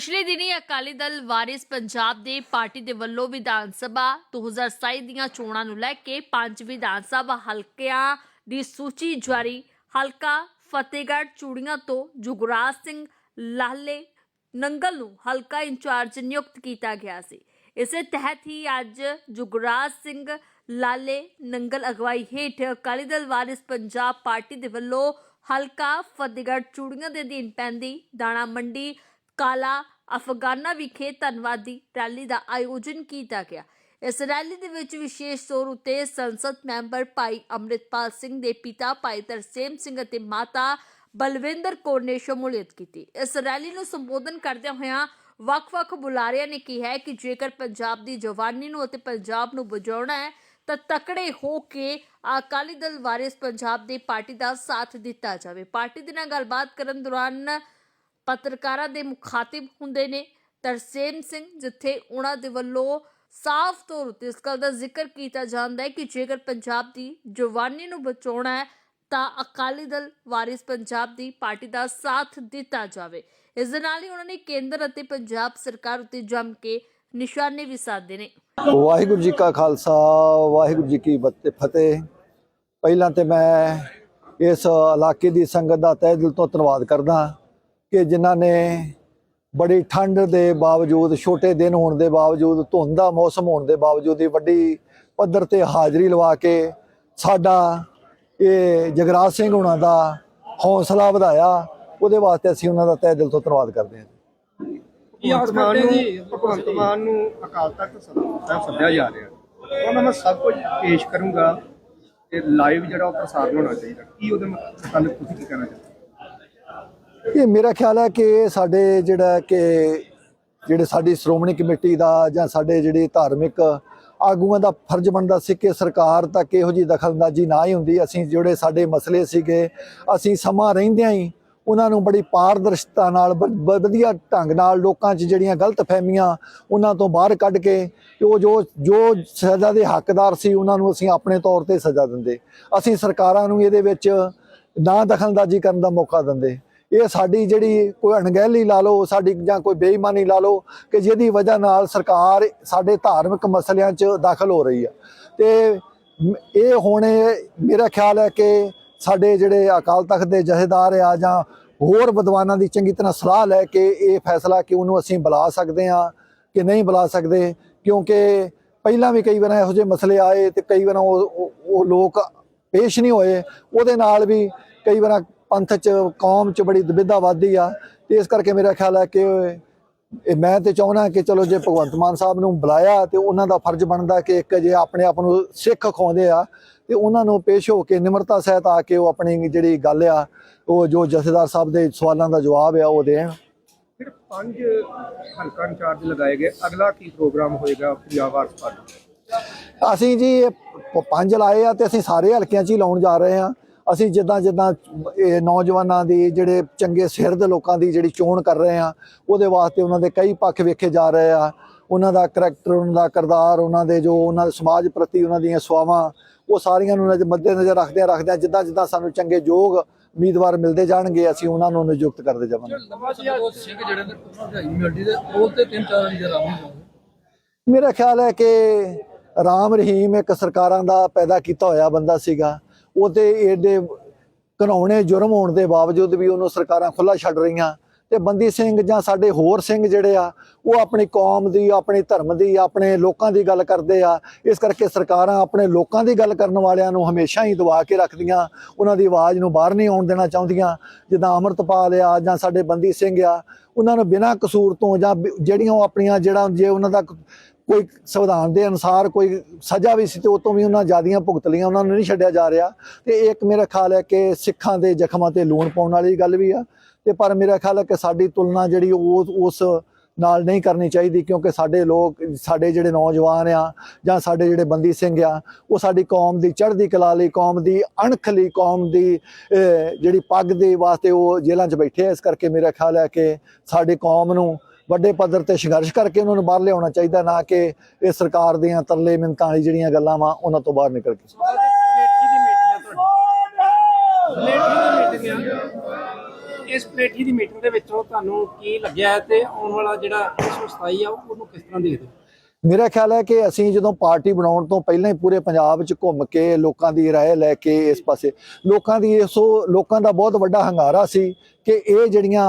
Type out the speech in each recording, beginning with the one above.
ਪਿਛਲੇ ਦਿਨੀ ਅਕਾਲੀ ਦਲ ਵਾਰਿਸ ਪੰਜਾਬ ਦੇ ਪਾਰਟੀ ਦੇ ਵੱਲੋਂ ਵਿਧਾਨ ਸਭਾ 2027 ਦੀਆਂ ਚੋਣਾਂ ਨੂੰ ਲੈ ਕੇ ਪੰਜ ਵਿਧਾਨ ਸਭਾ ਹਲਕਿਆਂ ਦੀ ਸੂਚੀ ਜਾਰੀ। ਹਲਕਾ ਫਤਿਹਗੜ੍ਹ, ਚੂੜੀਆਂ ਤੋਂ ਜੁਗਰਾਜ ਸਿੰਘ ਲਾਲੇ ਨੰਗਲ ਨੂੰ ਹਲਕਾ ਇੰਚਾਰਜ ਨਿਯੁਕਤ ਕੀਤਾ ਗਿਆ ਸੀ। ਇਸੇ ਤਹਿਤ ਹੀ ਅੱਜ ਜੁਗਰਾਜ ਸਿੰਘ ਲਾਲੇ ਨੰਗਲ ਅਗਵਾਈ ਹੇਠ ਅਕਾਲੀ ਦਲ ਵਾਰਿਸ ਪੰਜਾਬ ਪਾਰਟੀ ਦੇ ਵੱਲੋਂ ਹਲਕਾ ਫਤਿਹਗੜ੍ਹ, ਚੂੜੀਆਂ ਦੇ ਅਧੀਨ ਪੈਂਦੀ ਦਾਣਾ ਮੰਡੀ ਕਾਲਾ ਅਫਗਾਨਾ ਵਿਖੇ ਧੰਨਵਾਦੀ ਰੈਲੀ ਦਾ ਆਯੋਜਨ ਕੀਤਾ ਗਿਆ। ਇਸ ਰੈਲੀ ਦੇ ਵਿੱਚ ਵਿਸ਼ੇਸ਼ ਤੌਰ ਉਤੇ ਸੰਸਦ ਮੈਂਬਰ ਭਾਈ ਅੰਮ੍ਰਿਤਪਾਲ ਸਿੰਘ ਦੇ ਪਿਤਾ ਭਾਈ ਤਰਸੇਮ ਸਿੰਘ ਅਤੇ ਮਾਤਾ ਬਲਵਿੰਦਰ ਕੌਰ ਨੇ ਸ਼ਮੂਲੀਅਤ ਕੀਤੀ। ਇਸ ਰੈਲੀ ਨੂੰ ਸੰਬੋਧਨ ਕਰਦਿਆਂ ਹੋਇਆਂ ਵੱਖ-ਵੱਖ ਬੁਲਾਰਿਆਂ ਨੇ ਕਿਹਾ ਕਿ ਜੇਕਰ ਪੰਜਾਬ ਦੀ ਜਵਾਨੀ ਨੂੰ ਅਤੇ ਪੰਜਾਬ ਨੂੰ ਬਚਾਉਣਾ ਹੈ, ਤਾਂ ਤਕੜੇ ਹੋ ਕੇ ਅਕਾਲੀ ਦਲ ਵਾਰਿਸ ਪੰਜਾਬ ਦੇ ਪਾਰਟੀ ਦਾ ਸਾਥ ਦਿੱਤਾ ਜਾਵੇ। ਪਾਰਟੀ ਦੇ ਨਾਲ ਗੱਲਬਾਤ ਕਰਨ ਦੌਰਾਨ ਪੱਤਰਕਾਰਾਂ ਦੇ ਮੁਖਾਤਿਬ ਹੁੰਦੇ ਨੇ ਤਰਸੇਮ ਸਿੰਘ, ਜਿੱਥੇ ਉਹਨਾਂ ਦੇ ਵੱਲੋਂ ਸਾਫ਼ ਤੌਰ ਉੱਤੇ ਇਸ ਗੱਲ ਦਾ ਜ਼ਿਕਰ ਕੀਤਾ ਜਾਂਦਾ ਹੈ ਕਿ ਜੇਕਰ ਪੰਜਾਬ ਦੀ ਜਵਾਨੀ ਨੂੰ ਬਚਾਉਣਾ ਹੈ, ਤਾਂ ਅਕਾਲੀ ਦਲ ਵਾਰਿਸ ਪੰਜਾਬ ਦੀ ਪਾਰਟੀ ਦਾ ਸਾਥ ਦਿੱਤਾ ਜਾਵੇ। ਇਸ ਦੇ ਨਾਲ ਹੀ ਉਹਨਾਂ ਨੇ ਕੇਂਦਰ ਅਤੇ ਪੰਜਾਬ ਸਰਕਾਰ ਉੱਤੇ ਜੰਮ ਕੇ ਨਿਸ਼ਾਨੇ ਵੀ ਸਾਧੇ ਨੇ। ਵਾਹਿਗੁਰੂ ਜੀ ਕਾ ਖਾਲਸਾ, ਵਾਹਿਗੁਰੂ ਜੀ ਕੀ ਬਤ- ਫਤਿਹ। ਪਹਿਲਾਂ ਤੇ ਮੈਂ ਇਸ ਇਲਾਕੇ ਦੀ ਸੰਗਤ ਦਾ ਤਹਿ ਦਿਲ ਤੋਂ ਧੰਨਵਾਦ ਕਰਦਾ ਕਿ ਜਿਨ੍ਹਾਂ ਨੇ ਬੜੀ ਠੰਡ ਦੇ ਬਾਵਜੂਦ ਛੋਟੇ ਦਿਨ ਹੋਣ ਦੇ ਬਾਵਜੂਦ ਧੁੰਦ ਦਾ ਮੌਸਮ ਹੋਣ ਦੇ ਬਾਵਜੂਦ ਹੀ ਵੱਡੀ ਪੱਧਰ ਤੇ ਹਾਜ਼ਰੀ ਲਵਾ ਕੇ ਸਾਡਾ ਇਹ ਜਗਰਾਜ ਸਿੰਘ ਹੁਣਾਂ ਦਾ ਹੌਸਲਾ ਵਧਾਇਆ ਉਹਦੇ ਵਾਸਤੇ ਅਸੀਂ ਉਹਨਾਂ ਦਾ ਤਹਿ ਦਿਲ ਤੋਂ ਧੰਨਵਾਦ ਕਰਦੇ ਹਾਂ। ਕੀ ਆਸ ਕਰਦੇ ਜੀ? ਭਗਵੰਤ ਮਾਨ ਨੂੰ ਅਕਾਲ ਤਖਤ ਸੱਦਿਆ ਜਾ ਰਿਹਾ। ਉਹਨਾਂ ਮੈਂ ਸਭ ਕੁਝ ਪੇਸ਼ ਕਰੂੰਗਾ ਤੇ ਲਾਈਵ ਜਿਹੜਾ ਉਹ ਪ੍ਰਸਾਰਣ ਹੋਣਾ ਚਾਹੀਦਾ। ਕੀ ਉਹਦੇ ਮੁਤਲਕ ਤੁਸੀਂ ਕੀ ਕਹਿਣਾ ਚਾਹੁੰਦੇ ਇਹ ਮੇਰਾ ਖਿਆਲ ਹੈ ਕਿ ਸਾਡੇ ਜਿਹੜਾ ਕਿ ਜਿਹੜੇ ਸਾਡੀ ਸ਼੍ਰੋਮਣੀ ਕਮੇਟੀ ਦਾ ਜਾਂ ਸਾਡੇ ਜਿਹੜੇ ਧਾਰਮਿਕ ਆਗੂਆਂ ਦਾ ਫਰਜ਼ ਬਣਦਾ ਸੀ ਕਿ ਸਰਕਾਰ ਤੱਕ ਇਹੋ ਜੀ ਦਖਲਅੰਦਾਜ਼ੀ ਨਾ ਹੀ ਹੁੰਦੀ। ਅਸੀਂ ਜਿਹੜੇ ਸਾਡੇ ਮਸਲੇ ਸੀਗੇ, ਅਸੀਂ ਸਮਾਂ ਰਹਿੰਦਿਆਂ ਹੀ ਉਹਨਾਂ ਨੂੰ ਬੜੀ ਪਾਰਦਰਸ਼ਤਾ ਨਾਲ ਵਧੀਆ ਢੰਗ ਨਾਲ ਲੋਕਾਂ 'ਚ ਜਿਹੜੀਆਂ ਗਲਤ ਫਹਿਮੀਆਂ ਉਹਨਾਂ ਤੋਂ ਬਾਹਰ ਕੱਢ ਕੇ ਉਹ ਜੋ ਜੋ ਸਜ਼ਾ ਦੇ ਹੱਕਦਾਰ ਸੀ ਉਹਨਾਂ ਨੂੰ ਅਸੀਂ ਆਪਣੇ ਤੌਰ ਤੇ ਸਜ਼ਾ ਦਿੰਦੇ। ਅਸੀਂ ਸਰਕਾਰਾਂ ਨੂੰ ਇਹਦੇ ਵਿੱਚ ਨਾ ਦਖਲਅੰਦਾਜ਼ੀ ਕਰਨ ਦਾ ਮੌਕਾ ਦਿੰਦੇ। ਇਹ ਸਾਡੀ ਜਿਹੜੀ ਕੋਈ ਅਣਗਹਿਲੀ ਲਾ ਲਓ, ਸਾਡੀ ਜਾਂ ਕੋਈ ਬੇਈਮਾਨੀ ਲਾ ਲਓ ਕਿ ਜਿਹਦੀ ਵਜ੍ਹਾ ਨਾਲ ਸਰਕਾਰ ਸਾਡੇ ਧਾਰਮਿਕ ਮਸਲਿਆਂ 'ਚ ਦਾਖਲ ਹੋ ਰਹੀ ਆ। ਤੇ ਇਹ ਹੁਣ ਮੇਰਾ ਖਿਆਲ ਹੈ ਕਿ ਸਾਡੇ ਜਿਹੜੇ ਅਕਾਲ ਤਖਤ ਦੇ ਜਥੇਦਾਰ ਆ ਜਾਂ ਹੋਰ ਵਿਦਵਾਨਾਂ ਦੀ ਚੰਗੀ ਤਰ੍ਹਾਂ ਸਲਾਹ ਲੈ ਕੇ ਇਹ ਫੈਸਲਾ ਕਿ ਉਹਨੂੰ ਅਸੀਂ ਬੁਲਾ ਸਕਦੇ ਆ ਕਿ ਨਹੀਂ ਬੁਲਾ ਸਕਦੇ? ਕਿਉਂਕਿ ਪਹਿਲਾਂ ਵੀ ਕਈ ਵਾਰ ਇਹੋ ਜਿਹੇ ਮਸਲੇ ਆਏ ਤੇ ਕਈ ਵਾਰ ਉਹ- ਉਹ ਲੋਕ ਪੇਸ਼ ਨਹੀਂ ਹੋਏ। ਉਹਦੇ ਨਾਲ ਵੀ ਕਈ ਵਾਰ ਪੰਥ ਚ ਕੌਮ ਚ ਬੜੀ ਦੁਬਿਧਾ ਵੱਧਦੀ ਆ ਇਸ ਕਰਕੇ ਮੇਰਾ ਖਿਆਲ ਹੈ ਕਿ ਇਹ ਮੈਂ ਤੇ ਚਾਹੁੰਦਾ ਕਿ ਚਲੋ ਜੇ ਭਗਵੰਤ ਮਾਨ ਸਾਹਿਬ ਨੂੰ ਬੁਲਾਇਆ ਤੇ ਉਹਨਾਂ ਦਾ ਫਰਜ਼ ਬਣਦਾ ਕਿ ਇੱਕ ਜੇ ਆਪਣੇ ਆਪ ਨੂੰ ਸਿੱਖ ਖਾਉਂਦੇ ਆ ਤੇ ਉਹਨਾਂ ਨੂੰ ਪੇਸ਼ ਹੋ ਕੇ ਨਿਮਰਤਾ ਸਹਿਤ ਆ ਕੇ ਉਹ ਆਪਣੀ ਜਿਹੜੀ ਗੱਲ ਆ ਉਹ ਜੋ ਜਥੇਦਾਰ ਸਾਹਿਬ ਦੇ ਸਵਾਲਾਂ ਦਾ ਜਵਾਬ ਆ ਉਹ ਦੇਣ। ਫਿਰ ਪੰਜ ਹਲਕਾ ਇੰਚਾਰਜ ਲਗਾਏ ਗਏ। ਅਗਲਾ ਕੀ ਪ੍ਰੋਗਰਾਮ ਹੋਏਗਾ ਪੰਜਾਬ ਵਾਰਸ ਪਾਰਟੀ? ਅਸੀਂ ਜੀ ਇਹ ਪੰਜ ਲਾਏ ਆ ਤੇ ਅਸੀਂ ਸਾਰੇ ਹਲਕਿਆਂ 'ਚ ਹੀ ਲਾਉਣ ਜਾ ਰਹੇ ਆ ਅਸੀਂ ਜਿੱਦਾਂ ਜਿੱਦਾਂ ਇਹ ਨੌਜਵਾਨਾਂ ਦੀ ਜਿਹੜੇ ਚੰਗੇ ਸਿਰ ਦੇ ਲੋਕਾਂ ਦੀ ਜਿਹੜੀ ਚੋਣ ਕਰ ਰਹੇ ਆ ਉਹਦੇ ਵਾਸਤੇ ਉਹਨਾਂ ਦੇ ਕਈ ਪੱਖ ਵੇਖੇ ਜਾ ਰਹੇ ਆ। ਉਹਨਾਂ ਦਾ ਕਰੈਕਟਰ ਉਹਨਾਂ ਦਾ ਕਿਰਦਾਰ ਉਹਨਾਂ ਦੇ ਜੋ ਉਹਨਾਂ ਦੇ ਸਮਾਜ ਪ੍ਰਤੀ ਉਹਨਾਂ ਦੀਆਂ ਸਵਾਵਾਂ ਉਹ ਸਾਰੀਆਂ ਨੂੰ ਨਜ਼ਰ ਮੱਦੇ ਨਜ਼ਰ ਰੱਖਦਿਆਂ ਰੱਖਦਿਆਂ ਜਿੱਦਾਂ ਜਿੱਦਾਂ ਸਾਨੂੰ ਚੰਗੇ ਯੋਗ ਉਮੀਦਵਾਰ ਮਿਲਦੇ ਜਾਣਗੇ ਅਸੀਂ ਉਹਨਾਂ ਨੂੰ ਨਿਯੁਕਤ ਕਰਦੇ ਜਾਵਾਂਗੇ। ਮੇਰਾ ਖਿਆਲ ਹੈ ਕਿ ਰਾਮ ਰਹੀਮ ਇੱਕ ਸਰਕਾਰਾਂ ਦਾ ਪੈਦਾ ਕੀਤਾ ਹੋਇਆ ਬੰਦਾ ਸੀਗਾ। ਉਹ ਤੇ ਏਡੇ ਘਨਾਉਣੇ ਜੁਰਮ ਹੋਣ ਦੇ ਬਾਵਜੂਦ ਵੀ ਉਹਨੂੰ ਸਰਕਾਰਾਂ ਖੁੱਲਾ ਛੱਡ ਰਹੀਆਂ। ਤੇ ਬੰਦੀ ਸਿੰਘ ਜਾਂ ਸਾਡੇ ਹੋਰ ਸਿੰਘ ਜਿਹੜੇ ਆ, ਉਹ ਆਪਣੀ ਕੌਮ ਦੀ, ਆਪਣੇ ਧਰਮ ਦੀ, ਆਪਣੇ ਲੋਕਾਂ ਦੀ ਗੱਲ ਕਰਦੇ ਆ। ਇਸ ਕਰਕੇ ਸਰਕਾਰਾਂ ਆਪਣੇ ਲੋਕਾਂ ਦੀ ਗੱਲ ਕਰਨ ਵਾਲਿਆਂ ਨੂੰ ਹਮੇਸ਼ਾ ਹੀ ਦਬਾ ਕੇ ਰੱਖਦੀਆਂ। ਉਹਨਾਂ ਦੀ ਆਵਾਜ਼ ਨੂੰ ਬਾਹਰ ਨਹੀਂ ਆਉਣ ਦੇਣਾ ਚਾਹੁੰਦੀਆਂ। ਜਿੱਦਾਂ ਅਮਰਤਪਾਲ ਆ ਜਾਂ ਸਾਡੇ ਬੰਦੀ ਸਿੰਘ ਆ, ਉਹਨਾਂ ਨੂੰ ਬਿਨਾਂ ਕਸੂਰ ਤੋਂ ਜਾਂ ਜਿਹੜੀਆਂ ਉਹ ਆਪਣੀਆਂ ਜਿਹੜਾ ਜੇ ਉਹਨਾਂ ਦਾ ਕੋਈ ਸੰਵਿਧਾਨ ਦੇ ਅਨੁਸਾਰ ਕੋਈ ਸਜ਼ਾ ਵੀ ਸੀ ਤੇ ਉਹ ਤੋਂ ਵੀ ਉਹਨਾਂ ਜਿਆਦੀਆਂ ਭੁਗਤ ਲਈਆਂ, ਉਹਨਾਂ ਨੂੰ ਨਹੀਂ ਛੱਡਿਆ ਜਾ ਰਿਹਾ। ਤੇ ਇਹ ਇੱਕ ਮੇਰਾ ਖਿਆਲ ਹੈ ਕਿ ਸਿੱਖਾਂ ਦੇ ਜ਼ਖਮਾਂ ਤੇ ਲੂਣ ਪਾਉਣ ਵਾਲੀ ਗੱਲ ਵੀ ਆ। ਤੇ ਪਰ ਮੇਰਾ ਖਿਆਲ ਹੈ ਕਿ ਸਾਡੀ ਤੁਲਨਾ ਜਿਹੜੀ ਉਹ ਉਸ ਨਾਲ ਨਹੀਂ ਕਰਨੀ ਚਾਹੀਦੀ, ਕਿਉਂਕਿ ਸਾਡੇ ਲੋਕ, ਸਾਡੇ ਜਿਹੜੇ ਨੌਜਵਾਨ ਆ ਜਾਂ ਸਾਡੇ ਜਿਹੜੇ ਬੰਦੀ ਸਿੰਘ ਆ, ਉਹ ਸਾਡੀ ਕੌਮ ਦੀ ਚੜ੍ਹਦੀ ਕਲਾ ਲਈ, ਕੌਮ ਦੀ ਅਣਖ ਲਈ, ਕੌਮ ਦੀ ਜਿਹੜੀ ਪੱਗ ਦੇ ਵਾਸਤੇ ਉਹ ਜੇਲ੍ਹਾਂ 'ਚ ਬੈਠੇ ਆ। ਇਸ ਕਰਕੇ ਮੇਰਾ ਖਿਆਲ ਹੈ ਕਿ ਸਾਡੀ ਕੌਮ ਨੂੰ ਵੱਡੇ ਪੱਧਰ ਤੇ ਸੰਘਰਸ਼ ਕਰਕੇ ਉਹਨਾਂ ਨੂੰ ਬਾਹਰ ਲਿਆਉਣਾ ਚਾਹੀਦਾ ਨਾ ਕਿ ਇਹ ਸਰਕਾਰ ਦੀਆਂ ਤਰਲੇ ਮਿੰਤਾਂ ਵਾਲੀ ਜਿਹੜੀਆਂ ਗੱਲਾਂ ਵਾ ਉਹਨਾਂ ਤੋਂ ਬਾਹਰ ਨਿਕਲ ਕੇ ਕਮੇਟੀ ਦੀ ਮੀਟਿੰਗ ਹੈ ਤੁਹਾਡੀ ਕਮੇਟੀ ਦੀ ਮੀਟਿੰਗ ਹੈ ਇਸ ਪਲੇਠੀ ਦੀ ਮੀਟਿੰਗ ਦੇ ਵਿੱਚੋਂ ਤੁਹਾਨੂੰ ਕੀ ਲੱਗਿਆ ਹੈ ਤੇ ਆਉਣ ਵਾਲਾ ਜਿਹੜਾ 127 ਆ ਉਹਨੂੰ ਕਿਸ ਤਰ੍ਹਾਂ ਦੇਖਦੇ ਹੋ ਮੇਰਾ ਖਿਆਲ ਹੈ ਕਿ ਅਸੀਂ ਜਦੋਂ ਪਾਰਟੀ ਬਣਾਉਣ ਤੋਂ ਪਹਿਲਾਂ ਹੀ ਪੂਰੇ ਪੰਜਾਬ 'ਚ ਘੁੰਮ ਕੇ ਲੋਕਾਂ ਦੀ رائے ਲੈ ਕੇ ਇਸ ਪਾਸੇ ਲੋਕਾਂ ਦੀ ਇਸੋ ਲੋਕਾਂ ਦਾ ਬਹੁਤ ਵੱਡਾ ਹੰਗਾਰਾ ਸੀ ਕਿ ਇਹ ਜਿਹੜੀਆਂ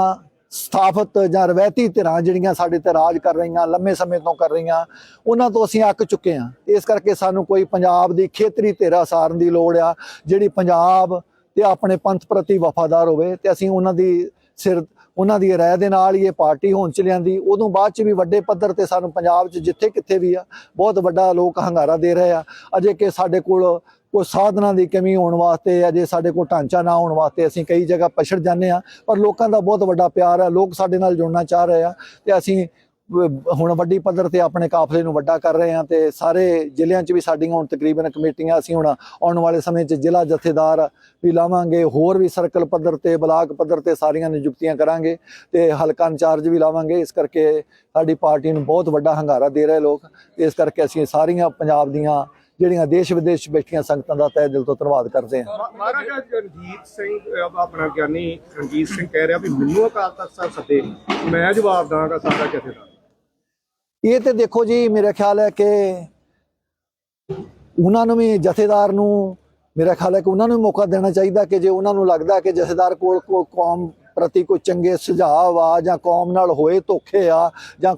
ਸਥਾਪਿਤ ਜਾਂ ਰਵਾਇਤੀ ਧਿਰਾਂ ਜਿਹੜੀਆਂ ਸਾਡੇ ਤੇ ਰਾਜ ਕਰ ਰਹੀਆਂ, ਲੰਮੇ ਸਮੇਂ ਤੋਂ ਕਰ ਰਹੀਆਂ, ਉਹਨਾਂ ਤੋਂ ਅਸੀਂ ਅੱਕ ਚੁੱਕੇ ਹਾਂ। ਇਸ ਕਰਕੇ ਸਾਨੂੰ ਕੋਈ ਪੰਜਾਬ ਦੀ ਖੇਤਰੀ ਧਿਰਾ ਸਾਰਨ ਦੀ ਲੋੜ ਆ, ਜਿਹੜੀ ਪੰਜਾਬ ਤੇ ਆਪਣੇ ਪੰਥ ਪ੍ਰਤੀ ਵਫਾਦਾਰ ਹੋਵੇ ਤੇ ਅਸੀਂ ਉਹਨਾਂ ਦੀ ਸਿਰ, ਉਹਨਾਂ ਦੀ ਰਾਏ ਦੇ ਨਾਲ ਹੀ ਇਹ ਪਾਰਟੀ ਹੋਣ ਚ ਲਿਆਂਦੀ। ਉਦੋਂ ਬਾਅਦ ਚ ਵੀ ਵੱਡੇ ਪੱਧਰ ਤੇ ਸਾਨੂੰ ਪੰਜਾਬ ਚ ਜਿੱਥੇ ਕਿੱਥੇ ਵੀ ਆ, ਬਹੁਤ ਵੱਡਾ ਲੋਕ ਹੰਗਾਰਾ ਦੇ ਰਹੇ ਆ। ਅਜੇ ਕਿ ਸਾਡੇ ਕੋਲ ਕੋਈ ਸਾਧਨਾਂ ਦੀ ਕਮੀ ਹੋਣ ਵਾਸਤੇ ਅਜੇ ਸਾਡੇ ਕੋਲ ਢਾਂਚਾ ਨਾ ਹੋਣ ਵਾਸਤੇ ਅਸੀਂ ਕਈ ਜਗ੍ਹਾ ਪਛੜ ਜਾਂਦੇ ਆ ਪਰ ਲੋਕਾਂ ਦਾ ਬਹੁਤ ਵੱਡਾ ਪਿਆਰ ਆ ਲੋਕ ਸਾਡੇ ਨਾਲ ਜੁੜਨਾ ਚਾਹ ਰਹੇ ਆ ਤੇ ਅਸੀਂ ਹੁਣ ਵੱਡੀ ਪੱਧਰ ਤੇ ਆਪਣੇ ਕਾਫਲੇ ਨੂੰ ਵੱਡਾ ਕਰ ਰਹੇ ਹਾਂ ਤੇ ਸਾਰੇ ਜ਼ਿਲ੍ਹਿਆਂ 'ਚ ਵੀ ਸਾਡੀਆਂ ਹੁਣ ਤਕਰੀਬਨ ਕਮੇਟੀਆਂ ਅਸੀਂ ਹੁਣ ਆਉਣ ਵਾਲੇ ਸਮੇਂ 'ਚ ਜ਼ਿਲ੍ਹਾ ਜਥੇਦਾਰ ਵੀ ਲਾਵਾਂਗੇ, ਹੋਰ ਵੀ ਸਰਕਲ ਪੱਧਰ ਤੇ, ਬਲਾਕ ਪੱਧਰ ਤੇ ਸਾਰੀਆਂ ਨਿਯੁਕਤੀਆਂ ਕਰਾਂਗੇ ਤੇ ਹਲਕਾ ਇੰਚਾਰਜ ਵੀ ਲਾਵਾਂਗੇ, ਇਸ ਕਰਕੇ ਸਾਡੀ ਪਾਰਟੀ ਨੂੰ ਬਹੁਤ ਵੱਡਾ ਹੰਗਾਰਾ ਦੇ ਰਹੇ ਲੋਕ, ਇਸ ਕਰਕੇ ਅਸੀਂ ਸਾਰੀਆਂ ਪੰਜਾਬ ਦੀਆਂ ਜਿਹੜੀਆਂ ਦੇਸ਼ ਵਿਦੇਸ਼ 'ਚ ਬੈਠੀਆਂ ਸੰਗਤਾਂ ਦਾ ਤਹਿ ਦਿਲ ਤੋਂ ਧੰਨਵਾਦ ਕਰਦੇ ਹਾਂ। ਮਹਾ- ਮਹਾਰਾਜਾ ਰਣਜੀਤ ਸਿੰਘ ਅਹ ਆਪਣਾ ਗਿਆਨੀ ਰਣਜੀਤ ਸਿੰਘ ਕਹਿ ਰਿਹਾ ਵੀ ਮੈਨੂੰ ਅਕਾਲ ਤਖਤ ਸਾਹਿਬ ਸੱਦੇ ਮੈਂ ਜਵਾਬ ਦਾਂਗਾ ਸਾਰਾ ਜਥੇਦਾਰ। ਇਹ ਤੇ ਦੇਖੋ ਜੀ ਮੇਰਾ ਖਿਆਲ ਹੈ ਕਿ ਉਹਨਾਂ ਨੂੰ ਵੀ ਜਥੇਦਾਰ ਨੂੰ ਮੇਰਾ ਖਿਆਲ ਹੈ ਕਿ ਉਹਨਾਂ ਨੂੰ ਵੀ ਮੌਕਾ ਦੇਣਾ ਚਾਹੀਦਾ ਕਿ ਜੇ ਉਹਨਾਂ ਨੂੰ ਲੱਗਦਾ ਕਿ ਜਥੇਦਾਰ ਕੋਲ ਕੋ ਕੌਮ ਪ੍ਰਤੀ ਕੋਈ ਚੰਗੇ ਸੁਝਾਅ ਆ ਜਾਂ ਕੌਮ ਨਾਲ ਹੋਏ ਧੋਖੇ ਆ ਜਾਂ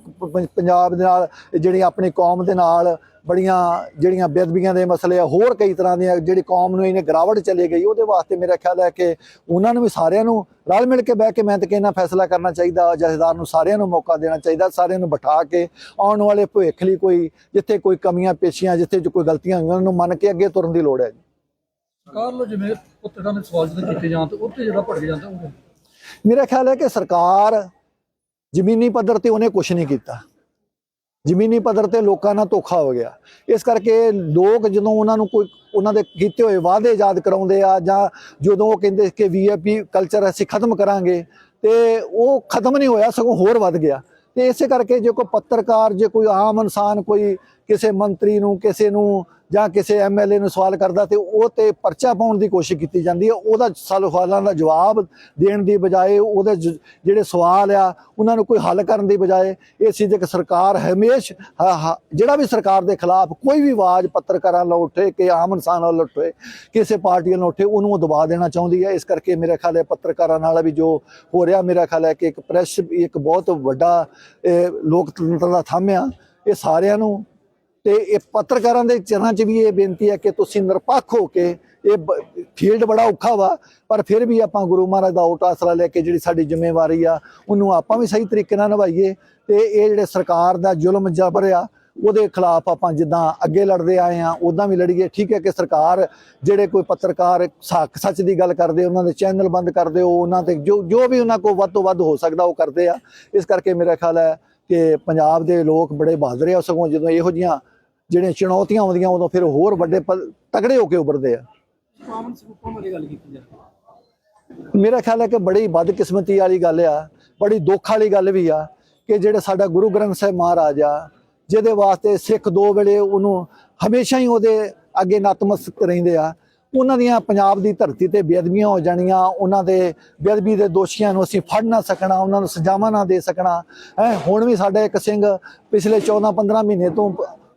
ਪੰਜਾਬ ਦੇ ਨਾਲ ਜਿਹੜੀ ਆਪਣੀ ਕੌਮ ਦੇ ਨਾਲ ਬੜੀਆਂ ਜਿਹੜੀਆਂ ਬੇਅਦਬੀਆਂ ਦੇ ਮਸਲੇ ਆ ਹੋਰ ਕਈ ਤਰ੍ਹਾਂ ਦੀਆਂ ਜਿਹੜੀ ਕੌਮ ਨੂੰ ਇਹਨੇ ਗਰਾਵਟ ਚਲੇ ਗਈ ਉਹਦੇ ਵਾਸਤੇ ਮੇਰਾ ਖਿਆਲ ਹੈ ਕਿ ਉਹਨਾਂ ਨੂੰ ਵੀ ਸਾਰਿਆਂ ਨੂੰ ਰਲ ਮਿਲ ਕੇ ਬਹਿ ਕੇ ਮੈਂ ਤਾਂ ਕਹਿੰਦਾ ਫੈਸਲਾ ਕਰਨਾ ਚਾਹੀਦਾ ਜਥੇਦਾਰ ਨੂੰ ਸਾਰਿਆਂ ਨੂੰ ਮੌਕਾ ਦੇਣਾ ਚਾਹੀਦਾ ਸਾਰਿਆਂ ਨੂੰ ਬਿਠਾ ਕੇ ਆਉਣ ਵਾਲੇ ਭਵਿੱਖ ਲਈ ਕੋਈ ਜਿੱਥੇ ਕੋਈ ਕਮੀਆਂ ਪੇਸ਼ੀਆਂ ਜਿੱਥੇ ਜੋ ਕੋਈ ਗਲਤੀਆਂ ਹੋਈਆਂ ਉਹਨਾਂ ਨੂੰ ਮੰਨ ਕੇ ਅੱਗੇ ਤੁਰਨ ਦੀ ਲੋੜ ਹੈ ਜੀ। ਸਰਕਾਰ ਵੱਲੋਂ ਜਿਵੇਂ ਪੁੱਤਰਾਂ ਦੇ ਸਵਾਲ ਜਿਹੜੇ ਕੀਤੇ ਜਾਣ ਤੇ ਉੱਥੇ ਜਿਹੜਾ ਭੜਕ ਜਾਂਦਾ ਉਹ ਮੇਰਾ ਖਿਆਲ ਹੈ ਕਿ ਸਰਕਾਰ ਜ਼ਮੀਨੀ ਪੱਧਰ ਤੇ ਉਹਨੇ ਕੁਝ ਨਹੀਂ ਕੀਤਾ। ਜ਼ਮੀਨੀ ਪੱਧਰ ਤੇ ਲੋਕਾਂ ਨਾਲ ਧੋਖਾ ਹੋ ਗਿਆ। ਇਸ ਕਰਕੇ ਲੋਕ ਜਦੋਂ ਉਹਨਾਂ ਨੂੰ ਕੋਈ ਉਹਨਾਂ ਦੇ ਕੀਤੇ ਹੋਏ ਵਾਅਦੇ ਯਾਦ ਕਰਾਉਂਦੇ ਆ ਜਾਂ ਜਦੋਂ ਉਹ ਕਹਿੰਦੇ ਕਿ ਵੀਆਈਪੀ ਕਲਚਰ ਅਸੀਂ ਖਤਮ ਕਰਾਂਗੇ, ਤੇ ਉਹ ਖਤਮ ਨਹੀਂ ਹੋਇਆ, ਸਗੋਂ ਹੋਰ ਵੱਧ ਗਿਆ। ਤੇ ਇਸੇ ਕਰਕੇ ਜੇ ਕੋਈ ਪੱਤਰਕਾਰ, ਜੇ ਕੋਈ ਆਮ ਇਨਸਾਨ ਕੋਈ ਕਿਸੇ ਮੰਤਰੀ ਨੂੰ, ਕਿਸੇ ਨੂੰ ਜਾਂ ਕਿਸੇ ਐਮਐਲਏ ਨੂੰ ਸਵਾਲ ਕਰਦਾ ਤੇ ਉਹ ਤੇ ਪਰਚਾ ਪਾਉਣ ਦੀ ਕੋਸ਼ਿਸ਼ ਕੀਤੀ ਜਾਂਦੀ ਹੈ। ਉਹਦਾ ਸਵਾਲਾਂ ਦਾ ਜਵਾਬ ਦੇਣ ਦੀ ਬਜਾਏ ਉਹਦੇ ਜ- ਜਿਹੜੇ ਸਵਾਲ ਆ, ਉਹਨਾਂ ਨੂੰ ਕੋਈ ਹੱਲ ਕਰਨ ਦੀ ਬਜਾਏ ਇਹ ਚੀਜ਼ ਕਿ ਸਰਕਾਰ ਹਮੇਸ਼ ਜਿਹੜਾ ਵੀ ਸਰਕਾਰ ਦੇ ਖਿਲਾਫ ਕੋਈ ਵੀ ਆਵਾਜ਼ ਪੱਤਰਕਾਰਾਂ ਵੱਲੋਂ ਉੱਠੇ, ਕਿ ਆਮ ਇਨਸਾਨ ਵੱਲੋਂ ਉੱਠੇ, ਕਿਸੇ ਪਾਰਟੀ ਵੱਲੋਂ ਉੱਠੇ, ਉਹਨੂੰ ਉਹ ਦਬਾ ਦੇਣਾ ਚਾਹੁੰਦੀ ਹੈ। ਇਸ ਕਰਕੇ ਮੇਰਾ ਖਿਆਲ ਹੈ ਪੱਤਰਕਾਰਾਂ ਨਾਲ ਵੀ ਜੋ ਹੋ ਰਿਹਾ, ਮੇਰਾ ਖਿਆਲ ਹੈ ਕਿ ਇੱਕ ਪ੍ਰੈਸ ਇੱਕ ਬਹੁਤ ਵੱਡਾ ਲੋਕਤੰਤਰ ਦਾ ਥੰਮ ਆ। ਇਹ ਸਾਰਿਆਂ ਨੂੰ ਤੇ ਇਹ ਪੱਤਰਕਾਰਾਂ ਦੇ ਚਰਨਾਂ 'ਚ ਵੀ ਇਹ ਬੇਨਤੀ ਹੈ ਕਿ ਤੁਸੀਂ ਨਿਰਪੱਖ ਹੋ ਕੇ ਇਹ ਫੀਲਡ ਬੜਾ ਔਖਾ ਵਾ, ਪਰ ਫਿਰ ਵੀ ਆਪਾਂ ਗੁਰੂ ਮਹਾਰਾਜ ਦਾ ਓਟ ਆਸਰਾ ਲੈ ਕੇ ਜਿਹੜੀ ਸਾਡੀ ਜ਼ਿੰਮੇਵਾਰੀ ਆ, ਉਹਨੂੰ ਆਪਾਂ ਵੀ ਸਹੀ ਤਰੀਕੇ ਨਾਲ ਨਿਭਾਈਏ ਤੇ ਇਹ ਜਿਹੜੇ ਸਰਕਾਰ ਦਾ ਜ਼ੁਲਮ ਜਬਰ ਆ, ਉਹਦੇ ਖਿਲਾਫ ਆਪਾਂ ਜਿੱਦਾਂ ਅੱਗੇ ਲੜਦੇ ਆਏ ਆ ਉਦਾਂ ਵੀ ਲੜੀਏ। ਠੀਕ ਹੈ ਕਿ ਸਰਕਾਰ ਜਿਹੜੇ ਕੋਈ ਪੱਤਰਕਾਰ ਸੱਚ ਸੱਚ ਦੀ ਗੱਲ ਕਰਦੇ, ਉਹਨਾਂ ਦੇ ਚੈਨਲ ਬੰਦ ਕਰ ਦਿਓ ਉਹਨਾਂ ਤੇ ਜੋ ਜੋ ਵੀ ਉਹਨਾਂ ਕੋਲ ਵੱਧ ਤੋਂ ਵੱਧ ਹੋ ਸਕਦਾ, ਉਹ ਕਰਦੇ ਆ। ਇਸ ਕਰਕੇ ਮੇਰਾ ਖਿਆਲ ਹੈ ਕਿ ਪੰਜਾਬ ਦੇ ਲੋਕ ਬੜੇ ਬਹਾਦਰ ਆ ਸਗੋਂ ਜਦੋਂ ਇਹੋ ਜੀਆਂ ਜਿਹੜੀਆਂ ਚੁਣੌਤੀਆਂ ਆਉਂਦੀਆਂ ਉਦੋਂ ਫਿਰ ਹੋਰ ਵੱਡੇ ਤਗੜੇ ਹੋ ਕੇ ਉੱਭਰਦੇ ਆ। ਕਾਮਨ ਸਰੂਪਾਂ ਬਾਰੇ ਗੱਲ ਕੀਤੀ ਜਾਵੇ। ਮੇਰਾ ਖਿਆਲ ਹੈ ਕਿ ਬੜੀ ਬਦਕਿਸਮਤੀ ਵਾਲੀ ਗੱਲ ਆ ਬੜੀ ਦੁੱਖ ਵਾਲੀ ਗੱਲ ਵੀ ਆ ਕਿ ਜਿਹੜੇ ਸਾਡਾ ਗੁਰੂ ਗ੍ਰੰਥ ਸਾਹਿਬ ਮਹਾਰਾਜ ਆ ਜਿਹਦੇ ਵਾਸਤੇ ਸਿੱਖ ਦੋ ਵੇਲੇ ਉਹਨੂੰ ਹਮੇਸ਼ਾ ਹੀ ਉਹਦੇ ਅੱਗੇ ਨਤਮਸਤਕ ਰਹਿੰਦੇ ਆ ਉਹਨਾਂ ਦੀਆਂ ਪੰਜਾਬ ਦੀ ਧਰਤੀ ਤੇ ਬੇਅਦਬੀਆਂ ਹੋ ਜਾਣੀਆਂ ਉਹਨਾਂ ਦੇ ਬੇਅਦਬੀ ਦੇ ਦੋਸ਼ੀਆਂ ਨੂੰ ਅਸੀਂ ਫੜ ਨਾ ਸਕਣਾ ਉਹਨਾਂ ਨੂੰ ਸਜ਼ਾਵਾਂ ਨਾ ਦੇ ਸਕਣਾ। ਹੈ ਹੁਣ ਵੀ ਸਾਡਾ ਇੱਕ ਸਿੰਘ ਪਿਛਲੇ 14 15 ਮਹੀਨੇ ਤੋਂ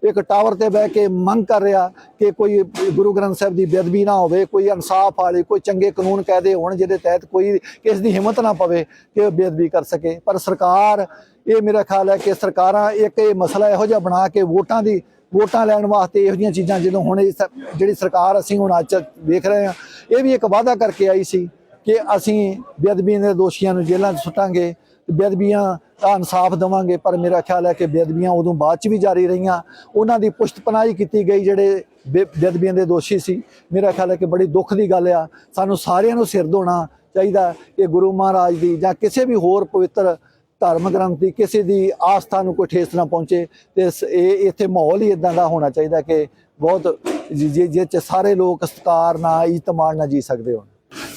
ਇੱਕ ਟਾਵਰ ਤੇ ਬਹਿ ਕੇ ਮੰਗ ਕਰ ਰਿਹਾ ਕਿ ਕੋਈ ਗੁਰੂ ਗ੍ਰੰਥ ਸਾਹਿਬ ਦੀ ਬੇਅਦਬੀ ਨਾ ਹੋਵੇ, ਕੋਈ ਇਨਸਾਫ ਵਾਲੇ, ਕੋਈ ਚੰਗੇ ਕਾਨੂੰਨ ਕਾਇਦੇ ਹੋਣ ਜਿਹਦੇ ਤਹਿਤ ਕੋਈ ਕਿਸ ਦੀ ਹਿੰਮਤ ਨਾ ਪਵੇ ਕਿ ਉਹ ਬੇਅਦਬੀ ਕਰ ਸਕੇ। ਪਰ ਸਰਕਾਰ, ਇਹ ਮੇਰਾ ਖਿਆਲ ਹੈ ਕਿ ਸਰਕਾਰਾਂ ਇੱਕ ਇਹ ਮਸਲਾ ਇਹੋ ਜਿਹਾ ਬਣਾ ਕੇ ਵੋਟਾਂ ਦੀ, ਵੋਟਾਂ ਲੈਣ ਵਾਸਤੇ ਇਹੋ ਜਿਹੀਆਂ ਚੀਜ਼ਾਂ ਜਦੋਂ ਹੁਣ ਜਿਹੜੀ ਸਰਕਾਰ ਅਸੀਂ ਹੁਣ ਅੱਜ ਵੇਖ ਰਹੇ ਹਾਂ, ਇਹ ਵੀ ਇੱਕ ਵਾਅਦਾ ਕਰਕੇ ਆਈ ਸੀ ਕਿ ਅਸੀਂ ਬੇਅਦਬੀ ਦੇ ਦੋਸ਼ੀਆਂ ਨੂੰ ਜੇਲ੍ਹਾਂ 'ਚ ਸੁੱਟਾਂਗੇ। ਬੇਅਦਬੀਆਂ ਦਾ ਇਨਸਾਫ ਦੇਵਾਂਗੇ, ਪਰ ਮੇਰਾ ਖਿਆਲ ਹੈ ਕਿ ਬੇਅਦਬੀਆਂ ਉਦੋਂ ਬਾਅਦ 'ਚ ਵੀ ਜਾਰੀ ਰਹੀਆਂ। ਉਹਨਾਂ ਦੀ ਪੁਸ਼ਤਪਨਾਹੀ ਕੀਤੀ ਗਈ ਜਿਹੜੇ ਬੇ- ਬੇਅਦਬੀਆਂ ਦੇ ਦੋਸ਼ੀ ਸੀ। ਮੇਰਾ ਖਿਆਲ ਹੈ ਕਿ ਬੜੀ ਦੁੱਖ ਦੀ ਗੱਲ ਆ। ਸਾਨੂੰ ਸਾਰਿਆਂ ਨੂੰ ਸਿਰ ਧੋਣਾ ਚਾਹੀਦਾ ਕਿ ਗੁਰੂ ਮਹਾਰਾਜ ਦੀ ਜਾਂ ਕਿਸੇ ਵੀ ਹੋਰ ਪਵਿੱਤਰ ਧਰਮ ਗ੍ਰੰਥ ਦੀ ਕਿਸੇ ਦੀ ਆਸਥਾ ਨੂੰ ਕੋਈ ਠੇਸ ਨਾ ਪਹੁੰਚੇ। ਤੇ ਸ- ਇਹ, ਇੱਥੇ ਮਾਹੌਲ ਹੀ ਇਦਾਂ ਦਾ ਹੋਣਾ ਚਾਹੀਦਾ ਕਿ ਬਹੁਤ, ਜੇ ਜੇ ਚ ਸਾਰੇ ਲੋਕ ਸਤਿਕਾਰ ਨਾਲ ਇਤਮਾਨ ਨਾਲ ਜੀ ਸਕਦੇ ਹੋਣ।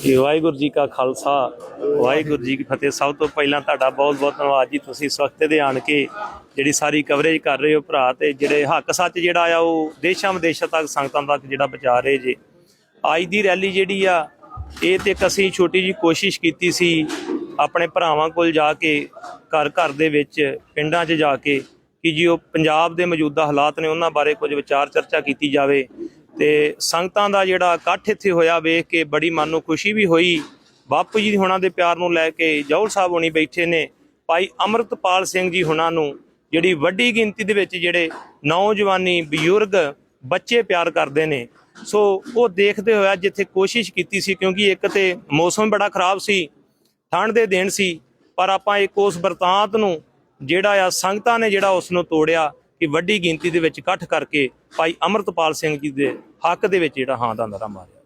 ਜੀ, ਵਾਹਿਗੁਰੂ ਜੀ ਕਾ ਖਾਲਸਾ, ਵਾਹਿਗੁਰੂ ਜੀ ਕੀ ਫਤਿਹ। ਸਭ ਤੋਂ ਪਹਿਲਾਂ ਤੁਹਾਡਾ ਬਹੁਤ ਬਹੁਤ ਧੰਨਵਾਦ ਜੀ। ਤੁਸੀਂ ਇਸ ਵਕਤ ਦੇ ਆਣ ਕੇ ਜਿਹੜੀ ਸਾਰੀ ਕਵਰੇਜ ਕਰ ਰਹੇ ਹੋ ਭਰਾ ਤੇ ਜਿਹੜੇ ਹੱਕ ਸੱਚ ਜਿਹੜਾ ਆ ਉਹ ਦੇਸ਼ਾਂ ਵਿਦੇਸ਼ਾਂ ਤੱਕ, ਸੰਗਤਾਂ ਤੱਕ ਜਿਹੜਾ ਪਹੁੰਚਾ ਰਹੇ ਜੇ। ਅੱਜ ਦੀ ਰੈਲੀ ਜਿਹੜੀ ਆ, ਇਹ ਤੇ ਇੱਕ ਅਸੀਂ ਛੋਟੀ ਜੀ ਕੋਸ਼ਿਸ਼ ਕੀਤੀ ਸੀ ਆਪਣੇ ਭਰਾਵਾਂ ਕੋਲ ਜਾ ਕੇ, ਘਰ ਘਰ ਦੇ ਵਿੱਚ, ਪਿੰਡਾਂ 'ਚ ਜਾ ਕੇ, ਕਿ ਜੀ ਉਹ ਪੰਜਾਬ ਦੇ ਮੌਜੂਦਾ ਹਾਲਾਤ ਨੇ, ਉਹਨਾਂ ਬਾਰੇ ਕੁਝ ਵਿਚਾਰ ਚਰਚਾ ਕੀਤੀ ਜਾਵੇ। ਤੇ ਸੰਗਤਾਂ ਦਾ ਜਿਹੜਾ ਇਕੱਠ ਇੱਥੇ ਹੋਇਆ ਵੇਖ ਕੇ ਬੜੀ ਮਨ ਨੂੰ ਖੁਸ਼ੀ ਵੀ ਹੋਈ। ਬਾਪੂ ਜੀ ਹੁਣਾਂ ਦੇ ਪਿਆਰ ਨੂੰ ਲੈ ਕੇ ਜੌਲ ਸਾਹਿਬ ਹੋਣੀ ਬੈਠੇ ਨੇ। ਭਾਈ ਅਮਰਤਪਾਲ ਸਿੰਘ ਜੀ ਹੁਣਾਂ ਨੂੰ ਜਿਹੜੀ ਵੱਡੀ ਗਿਣਤੀ ਦੇ ਵਿੱਚ ਜਿਹੜੇ ਨੌਜਵਾਨੀ ਬਜ਼ੁਰਗ ਬੱਚੇ ਪਿਆਰ ਕਰਦੇ ਨੇ। ਸੋ ਉਹ ਦੇਖਦੇ ਹੋਇਆ ਜਿੱਥੇ ਕੋਸ਼ਿਸ਼ ਕੀਤੀ ਸੀ ਕਿਉਂਕਿ ਇੱਕ ਤੇ ਮੌਸਮ ਬੜਾ ਖਰਾਬ ਸੀ ਠੰਡ ਦੇ ਦਿਨ ਸੀ, ਪਰ ਆਪਾਂ ਇੱਕ ਉਸ ਬਰਤਾਂਤ ਨੂੰ ਜਿਹੜਾ ਆ ਸੰਗਤਾਂ ਨੇ ਜਿਹੜਾ ਉਸ ਨੂੰ ਤੋੜਿਆ। ਕਿ ਵੱਡੀ ਗਿਣਤੀ ਦੇ ਵਿੱਚ ਇਕੱਠ ਕਰਕੇ ਭਾਈ ਅਮਰਤਪਾਲ ਸਿੰਘ ਜੀ ਦੇ ਹੱਕ ਦੇ ਵਿੱਚ ਜਿਹੜਾ ਹਾਂ ਦਾ ਨਾਰਾ ਮਾਰਿਆ।